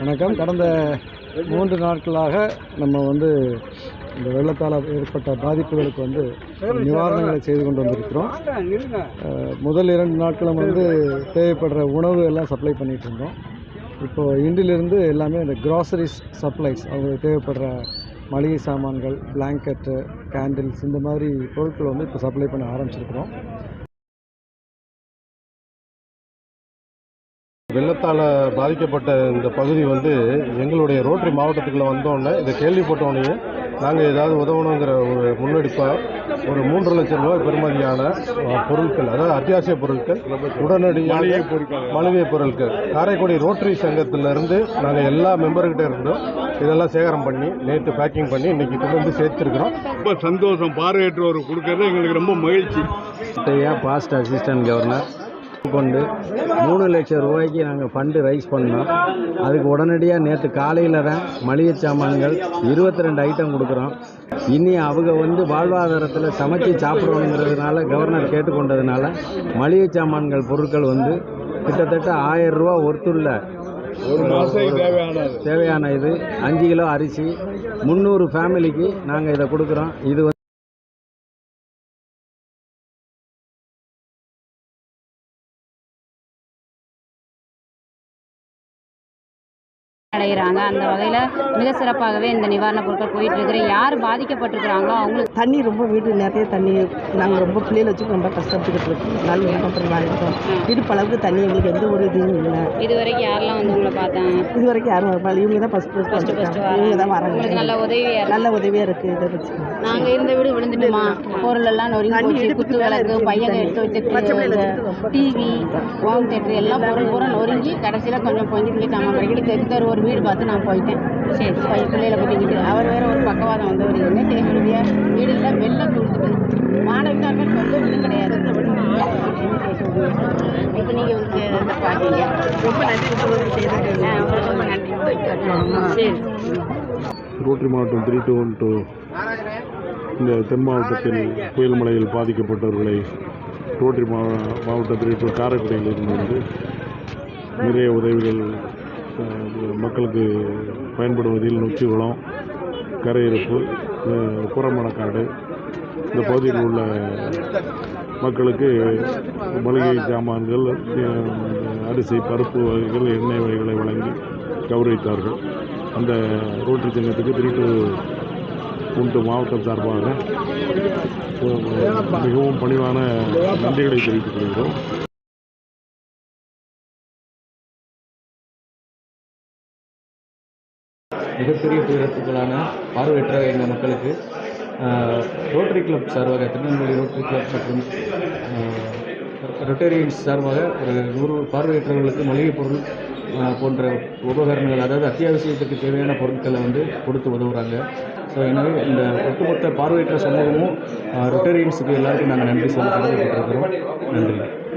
வணக்கம். கடந்த மூன்று நாட்களாக நம்ம வந்து இந்த வெள்ளத்தால் ஏற்பட்ட பாதிப்புகளுக்கு வந்து நிவாரணங்களை செய்து கொண்டு வந்திருக்கிறோம். முதல் இரண்டு நாட்களும் வந்து தேவைப்படுற உணவு எல்லாம் சப்ளை பண்ணிகிட்டு இருந்தோம். இப்போ இன்றிலிருந்து எல்லாமே இந்த கிராசரிஸ் சப்ளைஸ் அவங்களுக்கு தேவைப்படுற மளிகை சாமான்கள் பிளாங்கெட்டு கேண்டில்ஸ் இந்த மாதிரி பொருட்கள் வந்து இப்போ சப்ளை பண்ண ஆரம்பிச்சிருக்கிறோம். வெள்ளத்தால் பாதிக்கப்பட்ட இந்த பகுதி வந்து எங்களுடைய ரோட்டரி மாவட்டத்துக்குள்ள வந்தோடனே இதை கேள்விப்பட்டோடனே நாங்கள் ஏதாவது உதவணுங்கிற ஒரு முன்னெடுப்பாக ஒரு மூன்று லட்சம் ரூபாய் பெறுமதியான அஹ், பொருட்கள் அதாவது அத்தியாவசிய பொருட்கள் உடனடியாக மளிகை பொருட்கள். காரைக்குடி ரோட்டரி சங்கத்திலிருந்து நாங்கள் எல்லா மெம்பர்கிட்ட இருந்தும். இதெல்லாம் சேகரம் பண்ணி நேற்று பேக்கிங் பண்ணி இன்னைக்கு கொண்டு வந்து சேர்த்துருக்குறோம். ரொம்ப சந்தோஷம் பார்வையற்றோர் கொடுக்கறது எங்களுக்கு ரொம்ப மகிழ்ச்சி. ஐயா பாஸ்ட் அசிஸ்டன்ட் கவர்னர் கொண்டு மூணு லட்சம் ரூபாய்க்கு நாங்கள் ஃபண்டு ரைஸ் பண்ணோம். அதுக்கு உடனடியாக நேற்று காலையில் தான் மளிகை சாமான்கள் இருபத்தி ரெண்டு ஐட்டம் கொடுக்குறோம். இனி அவங்க வந்து வாழ்வாதாரத்தில் சமைச்சு சாப்பிடணுங்கிறதுனால கவர்னர் கேட்டுக்கொண்டதுனால மளிகை சாமான்கள் பொருட்கள் வந்து கிட்டத்தட்ட ஆயிரம் ரூபா ஒருத்துள்ள ஒரு தேவையான இது. அஞ்சு கிலோ அரிசி முந்நூறு ஃபேமிலிக்கு நாங்கள் இதை கொடுக்குறோம். இது அடைகிறாங்க. அந்த வகையில் மிக சிறப்பாகவே இந்த நிவாரணப் பொருட்கள் போயிட்டு இருக்குது யார் பாதிக்கப்பட்டிருக்கிறாங்களோ அவங்களுக்கு தண்ணி ரொம்ப வீடு நிறைய தண்ணி நாங்கள் ரொம்ப பிள்ளைகளை வச்சு ரொம்ப கஷ்டப்பட்டுக்கிட்டு இருக்கோம். நல்ல விண்ணப்பம் இருக்கோம். இடுப்பு அளவுக்கு தண்ணி எங்களுக்கு எந்த ஒரு இதுவும் இல்லை. இது வரைக்கும் யாரெல்லாம் வந்து உங்களை பார்த்தாங்க? இது வரைக்கும் யாரும் வரல இவங்க தான் ஃபஸ்ட் ஃபஸ்ட் ஃபஸ்ட்டு ஃபஸ்ட்டு இவங்க தான் உங்களுக்கு நல்ல வராங்க உதவியாக நல்ல உதவியாக இருக்குது இதை வச்சு. நாங்கள் இருந்த வீடு விழுந்துட்டுமா? பொருள் எல்லாம் நொறுங்கி போச்சு. குத்து விளக்கு பையங்க. எடுத்து வச்ச டிவி ஹோம் தேட்டர் எல்லாம் பொருள் பூரா நொறுங்கி கடைசியில் கொஞ்சம் கொஞ்சம் போயிட்டாங்க வரைக்கும் தெரு தெரு ஒரு வீடு பார்த்து நான் போயிட்டேன். சரி பையன் பிள்ளையில கூட்டிக்கிட்டு அவர் வேறு ஒரு பக்கவாதம் வந்தவர். என்ன செய்ய முடிய வீடு இல்லை வெள்ளம் கொடுத்துட்டு. மாணவிட்டாங்க சொந்த வீடும் கிடையாது. இப்போ நீங்கள் வந்து பார்த்தீங்க ரொம்ப நன்றி. உங்களுக்கு ரொம்ப நன்றி. சரி. ரோட்டரி மாவட்டம் த்ரீ டூ ஒன் டூ இந்த தென் மாவட்டத்தில் புயல் மழையில் பாதிக்கப்பட்டவர்களை ரோட்டரி மாவ மாவட்ட காரைக்குடியிலிருந்து வந்து நிறைய உதவிகள் மக்களுக்கு பயன்படுவதில் நொச்சிகுளம் கரையிருப்பு புறமணக்காடு இந்த பகுதியில் உள்ள மக்களுக்கு மளிகை சாமான்கள் அரிசி பருப்பு வகைகள் எண்ணெய் வகைகளை வழங்கி கௌரவித்தார்கள். அந்த ரோட்டரி சங்கத்துக்கு த்ரீ குண்டு உண்டு மாவட்டம் சார்பாக மிகவும் பணிவான நன்றிகளை தெரிவித்துக் கொள்கிறோம். மிகப்பெரிய துயரத்துக்குள்ளான பார்வையற்ற இந்த மக்களுக்கு ரோட்டரி கிளப் சார்பாக திருநெல்வேலி ரோட்டரி கிளப் மற்றும் ரொட்டேரியன்ஸ் சார்பாக ஒரு நூறு பார்வையற்றவர்களுக்கு மளிகை பொருள் போன்ற உபகரணங்கள் அதாவது அத்தியாவசியத்துக்கு தேவையான பொருட்களை வந்து கொடுத்து உதவுறாங்க. ஸோ எனவே இந்த ஒட்டுமொத்த பார்வையற்ற சமூகமும் ரொட்டேரியன்ஸுக்கு எல்லாருக்கும் நாங்கள் நன்றி சொல்ல கடமைப்பட்டிருக்கிறோம் நன்றி.